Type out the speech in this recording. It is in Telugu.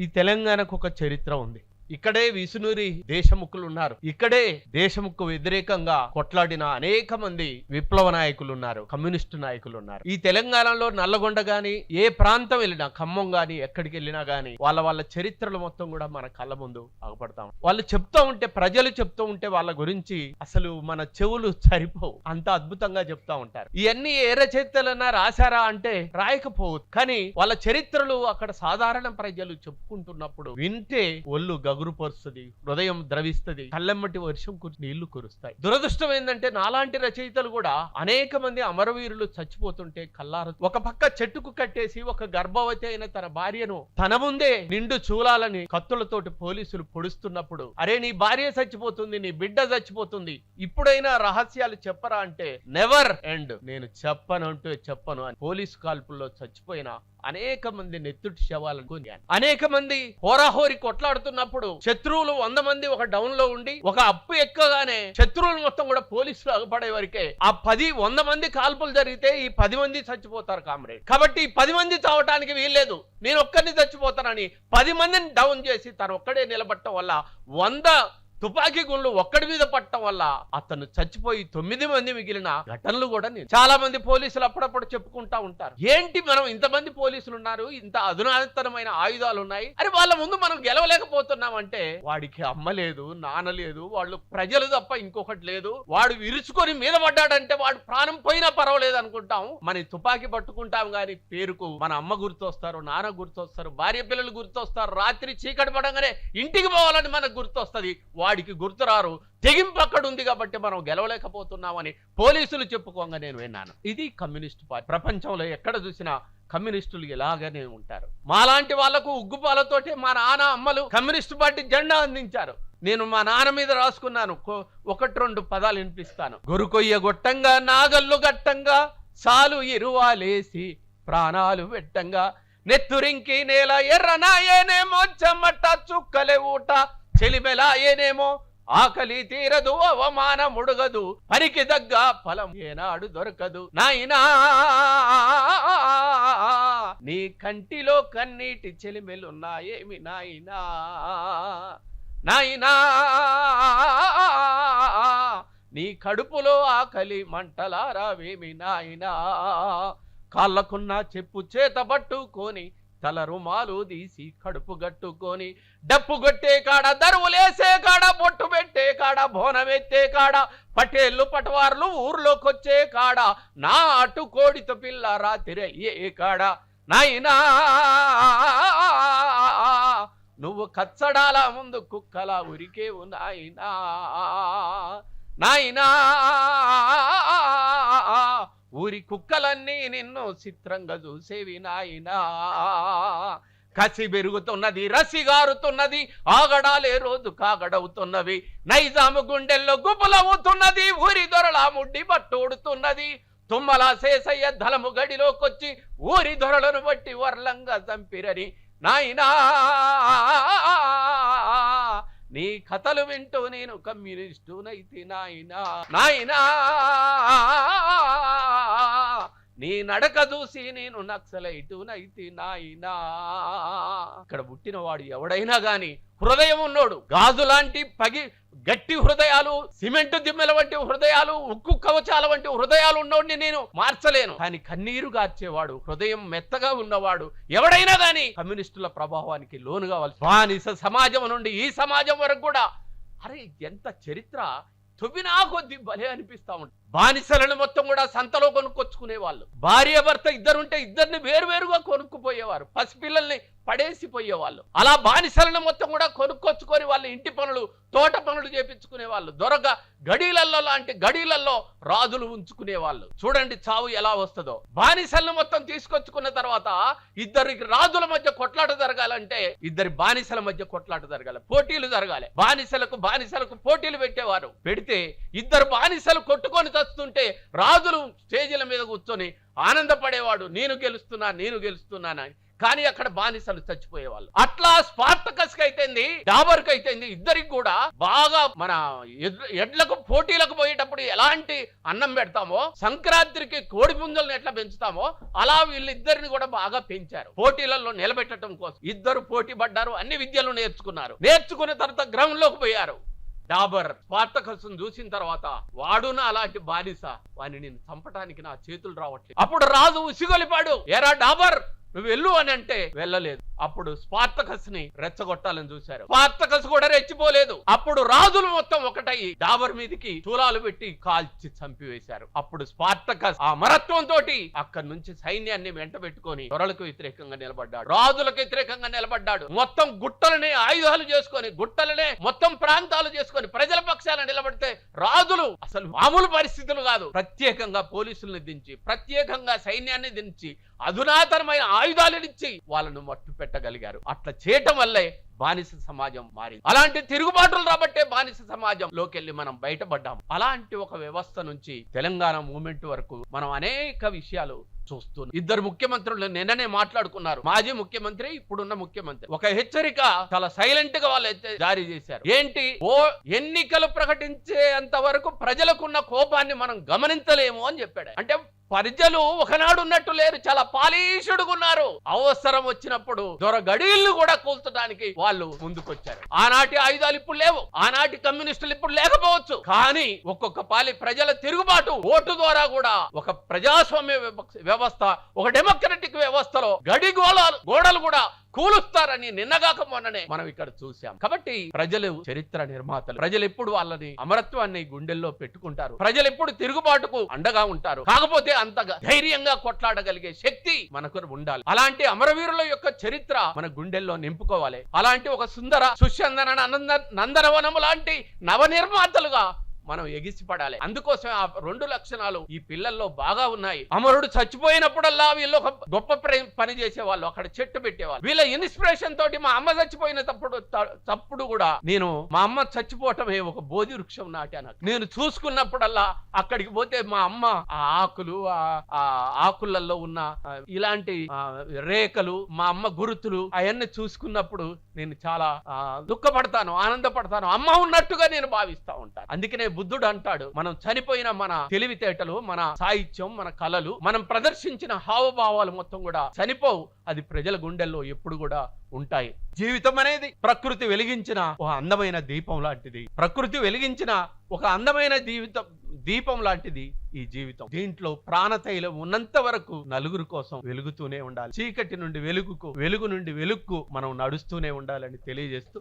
ఈ తెలంగాణకు ఒక చరిత్ర ఉంది. ఇక్కడే విసునూరి దేశముఖులు ఉన్నారు ఇక్కడే దేశముఖకు వ్యతిరేకంగా కొట్లాడిన అనేక మంది విప్లవ నాయకులు ఉన్నారు కమ్యూనిస్టు నాయకులు ఉన్నారు ఈ తెలంగాణలో నల్లగొండ గాని ఏ ప్రాంతం వెళ్ళినా ఖమ్మం గాని ఎక్కడికి వెళ్ళినా గాని వాళ్ళ వాళ్ళ చరిత్రలు మొత్తం కూడా మన కళ్ళ ముందు ఆగపడతాం వాళ్ళు చెప్తూ ఉంటే ప్రజలు చెప్తూ ఉంటే వాళ్ళ గురించి అసలు మన చెవులు సరిపోవు. అంత అద్భుతంగా చెప్తా ఉంటారు. ఇవన్నీ ఏ రచయితలన్నా రాశారా అంటే రాయకపోవచ్చు. కానీ వాళ్ళ చరిత్రలు అక్కడ సాధారణ ప్రజలు చెప్పుకుంటున్నప్పుడు వింటే ఒళ్ళు గగురు పరుస్తుంది హృదయం ద్రవిస్తుంది కళ్ళెమ్మటి వర్షం కురిసి నీళ్ళు కురుస్తాయి. దురదృష్టం ఏంటంటే నాలాంటి రచయితలు కూడా అనేక మంది అమరవీరులు చచ్చిపోతుంటే కల్లారు ఒక పక్క చెట్టుకు కట్టేసి ఒక గర్భవతి అయిన తన భార్యను తన ముందే నిండు చూలాలని కత్తులతోటి పోలీసులు పొడుస్తున్నప్పుడు అరే నీ భార్య చచ్చిపోతుంది నీ బిడ్డ చచ్చిపోతుంది ఇప్పుడైనా రహస్యాలు చెప్పరా అంటే నెవర్ ఎండ్ నేను చెప్పను అంటూ చెప్పను అని పోలీసు కాల్పుల్లో చచ్చిపోయిన అనేక మంది నెత్తుటి శవాలను అనేక మంది హోరాహోరి కొట్లాడుతున్నప్పుడు శత్రువులు వంద మంది ఒక డౌన్లో ఉండి ఒక అప్పు ఎక్కగానే శత్రువులు మొత్తం కూడా పోలీసులు అగపడే వరకే ఆ పది వంద మంది కాల్పులు జరిగితే ఈ పది మంది చచ్చిపోతారు కామ్రేడ్. కాబట్టి ఈ పది మంది చావటానికి వీల్లేదు. నేను ఒక్కరిని చచ్చిపోతానని పది మందిని డౌన్ చేసి తను ఒక్కడే నిలబడటం వల్ల వంద తుపాకీ గుళ్ళు ఒక్కడి మీద పట్టడం వల్ల అతను చచ్చిపోయి తొమ్మిది మంది మిగిలిన ఘటనలు కూడా నేను చాలా మంది పోలీసులు అప్పుడప్పుడు చెప్పుకుంటా ఉంటారు. ఏంటి మనం ఇంతమంది పోలీసులు ఉన్నారు ఇంత అధునాతనమైన ఆయుధాలు ఉన్నాయి అరే వాళ్ళ ముందు మనం గెలవలేకపోతున్నాం అంటే వాడికి అమ్మ లేదు నాన్న లేదు వాళ్ళు ప్రజలు తప్ప ఇంకొకటి లేదు. వాడు విరుచుకొని మీద పడ్డాడంటే వాడు ప్రాణం పోయినా పర్వాలేదు అనుకుంటాం. మన తుపాకీ పట్టుకుంటాం గాని పేరుకు మన అమ్మ గుర్తొస్తారు నాన్న గుర్తొస్తారు భార్య పిల్లలు గుర్తొస్తారు. రాత్రి చీకటి పడంగానే ఇంటికి పోవాలని మనకు గుర్తొస్తుంది. వాడికి గుర్తురారు. తెగింపు అక్కడ ఉంది కాబట్టి మనం గెలవలేకపోతున్నామని పోలీసులు చెప్పుకోగా నేను విన్నాను. ఇది కమ్యూనిస్టు పార్టీ. ప్రపంచంలో ఎక్కడ చూసినా కమ్యూనిస్టులు ఇలాగనే ఉంటారు. మాలాంటి వాళ్ళకు ఉగ్గుపాలతోటి మా నాన్న అమ్మలు కమ్యూనిస్టు పార్టీ జెండా అందించారు. నేను మా నాన్న మీద రాసుకున్నాను. ఒకటి రెండు పదాలు వినిపిస్తాను. గొరుకొయ్య గొట్టంగా నాగల్లు గట్టంగా సాలు ఇరువాలేసి ప్రాణాలు పెట్టంగా నెత్తురింకి నేల ఎర్రనాయేనేమో చెమ్మట చుక్కలే ఊట చెలిమెలాయేనేమో ఆకలి తీరదు అవమానం ఉడగదు పనికి దగ్గ ఫలం ఏనాడు దొరకదు. నాయనా! నీ కంటిలో కన్నీటి చెలిమెలున్నాయేమి నాయనా? నాయనా! నీ కడుపులో ఆకలి మంటలారావేమి నాయనా? కాళ్ళకున్న చెప్పు చేత పట్టుకొని తల రుమాలు తీసి కడుపు గట్టుకొని డప్పు కొట్టే కాడ దరువులేసే కాడ బొట్టు పెట్టే కాడ బోనమెత్తే కాడ పటేళ్ళు పటవార్లు ఊర్లోకొచ్చే కాడ నా అటు కోడితో పిల్ల రాత్రి అయ్యే కాడ. నాయనా నువ్వు కచ్చడాల ముందు కుక్కలా ఉరికేవు నాయనా. నాయనా ఊరి కుక్కలన్నీ నిన్ను చిత్రంగా చూసేవి నాయనా. కసి పెరుగుతున్నది రసి గారుతున్నది ఆగడాలే రోజు కాగడవుతున్నవి. నైజాము గుండెల్లో గుబులవుతున్నది ఊరి దొరల ముడ్డి పట్టోడుతున్నది. తుమ్మల శేషయ్య ధలము గడిలోకొచ్చి ఊరి దొరలను బట్టి వర్లంగా చంపిరని నాయనా. నీ కథలు వింటూ నేను కమ్యూనిస్టునైతే నాయనా నాయనా. నీ నడక చూసి నేను నక్సలైటు నైతి నాయనా. ఇక్కడ పుట్టిన వాడు ఎవడైనా గాని హృదయం ఉన్నోడు గాజు లాంటి పగి గట్టి హృదయాలు సిమెంట్ దిమ్మెల వంటి హృదయాలు ఉక్కు కవచాల వంటి హృదయాలు ఉన్నోడిని నేను మార్చలేను. కానీ కన్నీరు గార్చేవాడు హృదయం మెత్తగా ఉన్నవాడు ఎవడైనా గాని కమ్యూనిస్టుల ప్రభావానికి లోను కావాలి బానిస సమాజం నుండి ఈ సమాజం వరకు కూడా అరే ఎంత చరిత్ర! తొవ్వినా కొద్ది భలే అనిపిస్తా ఉంటుంది. బానిసలను మొత్తం కూడా సంతలో కొనుక్కొచ్చుకునే వాళ్ళు. భార్య భర్త ఇద్దరుంటే ఇద్దరిని వేరువేరుగా కొనుక్కుపోయేవారు. పసిపిల్లల్ని పడేసిపోయేవాళ్ళు. అలా బానిసలను మొత్తం కూడా కొనుక్కొచ్చుకొని వాళ్ళ ఇంటి పనులు తోట పనులు చేపించుకునే వాళ్ళు. దొరక గడీలల్లో లాంటి గడీలల్లో రాజులు ఉంచుకునే వాళ్ళు. చూడండి చావు ఎలా వస్తుందో. బానిసలను మొత్తం తీసుకొచ్చుకున్న తర్వాత ఇద్దరికి రాజుల మధ్య కొట్లాట జరగాలంటే ఇద్దరి బానిసల మధ్య కొట్లాట జరగాలి. పోటీలు జరగాలి. బానిసలకు బానిసలకు పోటీలు పెట్టేవారు. పెడితే ఇద్దరు బానిసలు కొట్టుకొని చస్తుంటే రాజులు స్టేజీల మీద కూర్చొని ఆనందపడేవాడు నేను గెలుస్తున్నా నేను గెలుస్తున్నానని కానీ అక్కడ బానిసలు చచ్చిపోయేవాళ్ళు. అట్లా స్పార్టకస్కి అయితేంది డాబర్కి అయితేంది ఇద్దరికి కూడా బాగా మన ఎడ్లకు పోటీలకు పోయేటప్పుడు ఎలాంటి అన్నం పెడతామో సంక్రాంతికి కోడి పుంజులను ఎట్లా పెంచుతామో అలా వీళ్ళిద్దరిని కూడా బాగా పెంచారు. పోటీలలో నిలబెట్టడం కోసం. ఇద్దరు పోటీ పడ్డారు అన్ని విద్యలు నేర్చుకున్నారు. నేర్చుకున్న తర్వాత గ్రౌండ్లోకి పోయారు. డాబర్ స్పార్టకస్ను చూసిన తర్వాత వాడున అలాంటి బానిస వాని నేను చంపటానికి నా చేతులు రావట్లేదు. అప్పుడు రాజు ఉసిగొలిపాడు. ఎరా డాబర్ నువ్వు వెళ్ళు అని అంటే వెళ్ళలేదు. అప్పుడు స్పార్టకస్ని రెచ్చగొట్టాలని చూశారు. స్పార్టకస్ కూడా రెచ్చిపోలేదు. అప్పుడు రాజులు మొత్తం ఒకటయ్యి డాబర్ మీదకి చూలాలు పెట్టి కాల్చి చంపివేశారు. అప్పుడు స్పార్టకస్ ఆ మరత్వం తోటి అక్కడి నుంచి సైన్యాన్ని వెంట పెట్టుకొని దొరలకు వ్యతిరేకంగా నిలబడ్డాడు. రాజులకు వ్యతిరేకంగా నిలబడ్డాడు. మొత్తం గుట్టలనే ఆయుధాలు చేసుకొని గుట్టలనే మొత్తం ప్రాంతాలు చేసుకొని ప్రజల పక్షాన నిలబడితే రాజులు అసలు మామూలు పరిస్థితులు కాదు. ప్రత్యేకంగా పోలీసుల్ని దించి ప్రత్యేకంగా సైన్యాన్ని దించి అధునాతనమైన ఆయుధాలనిచ్చి వాళ్ళను మట్టు పెట్టగలిగారు. అట్లా చేయటం వల్లే బానిస సమాజం మారింది. అలాంటి తిరుగుబాటులు రాబట్టే బానిస సమాజంలోకి వెళ్ళి మనం బయటపడ్డాం. అలాంటి ఒక వ్యవస్థ నుంచి తెలంగాణ మూమెంట్ వరకు మనం అనేక విషయాలు చూస్తున్నాం. ఇద్దరు ముఖ్యమంత్రులు నిన్ననే మాట్లాడుకున్నారు. మాజీ ముఖ్యమంత్రి ఇప్పుడున్న ముఖ్యమంత్రి. ఒక హెచ్చరిక చాలా సైలెంట్గా వాళ్ళు అయితే జారీ చేశారు. ఏంటి? ఓ ఎన్నికలు ప్రకటించేంత వరకు ప్రజలకున్న కోపాన్ని మనం గమనించలేము అని చెప్పాడు. అంటే ప్రజలు ఒకనాడు ఉన్నట్టు లేరు. చాలా పాలీషుడుగా ఉన్నారు అవసరం వచ్చినప్పుడు దొర కూడా కూల్చడానికి వాళ్ళు ముందుకొచ్చారు. ఆనాటి ఆయుధాలు ఇప్పుడు లేవు. ఆనాటి కమ్యూనిస్టులు ఇప్పుడు లేకపోవచ్చు. కానీ ఒక్కొక్క పాలి ప్రజల తిరుగుబాటు ఓటు ద్వారా కూడా ఒక ప్రజాస్వామ్య వ్యవస్థ ఒక డెమోక్రటిక్ వ్యవస్థలో గడి గోళాలు గోడలు కూడా కూలుస్తారని నిన్నగాక మొన్ననే మనం ఇక్కడ చూసాం కాబట్టి ప్రజలు చరిత్ర నిర్మాతలు ప్రజలు ఎప్పుడు వాళ్ళని అమరత్వాన్ని గుండెల్లో పెట్టుకుంటారు. ప్రజలు ఎప్పుడు తిరుగుబాటుకు అండగా ఉంటారు. కాకపోతే అంత ధైర్యంగా కొట్లాడగలిగే శక్తి మనకు ఉండాలి. అలాంటి అమరవీరుల యొక్క చరిత్ర మన గుండెల్లో నింపుకోవాలి. అలాంటి ఒక సుందర సుశందన నందనవనము లాంటి నవనిర్మాతలుగా మనం ఎగిసిపడాలి. అందుకోసం ఆ రెండు లక్షణాలు ఈ పిల్లల్లో బాగా ఉన్నాయి. అమరుడు చచ్చిపోయినప్పుడల్లా వీళ్ళు ఒక గొప్ప పని చేసేవాళ్ళు అక్కడ చెట్టు పెట్టేవాళ్ళు. వీళ్ళ ఇన్స్పిరేషన్ తోటి మా అమ్మ చచ్చిపోయిన తప్పుడు తప్పుడు కూడా నేను మా అమ్మ చచ్చిపోవటమే ఒక బోధి వృక్షం నాటాను. నేను చూసుకున్నప్పుడల్లా అక్కడికి పోతే మా అమ్మ ఆ ఆకులు ఆ ఆ ఆకులలో ఉన్న ఇలాంటి ఆ, రేఖలు మా అమ్మ గురుతులు అవన్నీ చూసుకున్నప్పుడు నేను చాలా ఆ, దుఃఖపడతాను ఆనందపడతాను. అమ్మ ఉన్నట్టుగా నేను భావిస్తా ఉంటాను. అందుకనే బుద్ధుడు అంటాడు మనం చనిపోయిన మన తెలివితేటలు మన సాహిత్యం మన కళలు మనం ప్రదర్శించిన హావభావాలు మొత్తం కూడా చనిపోవు. అది ప్రజల గుండెల్లో ఎప్పుడు కూడా ఉంటాయి. జీవితం అనేది ప్రకృతి వెలిగించిన ఒక అందమైన దీపం లాంటిది. ప్రకృతి వెలిగించిన ఒక అందమైన జీవితం దీపం లాంటిది ఈ జీవితం. దీంట్లో ప్రాణతైలం ఉన్నంత వరకు నలుగురు కోసం వెలుగుతూనే ఉండాలి. చీకటి నుండి వెలుగుకు వెలుగు నుండి వెలుగుకు మనం నడుస్తూనే ఉండాలని తెలియజేస్తూ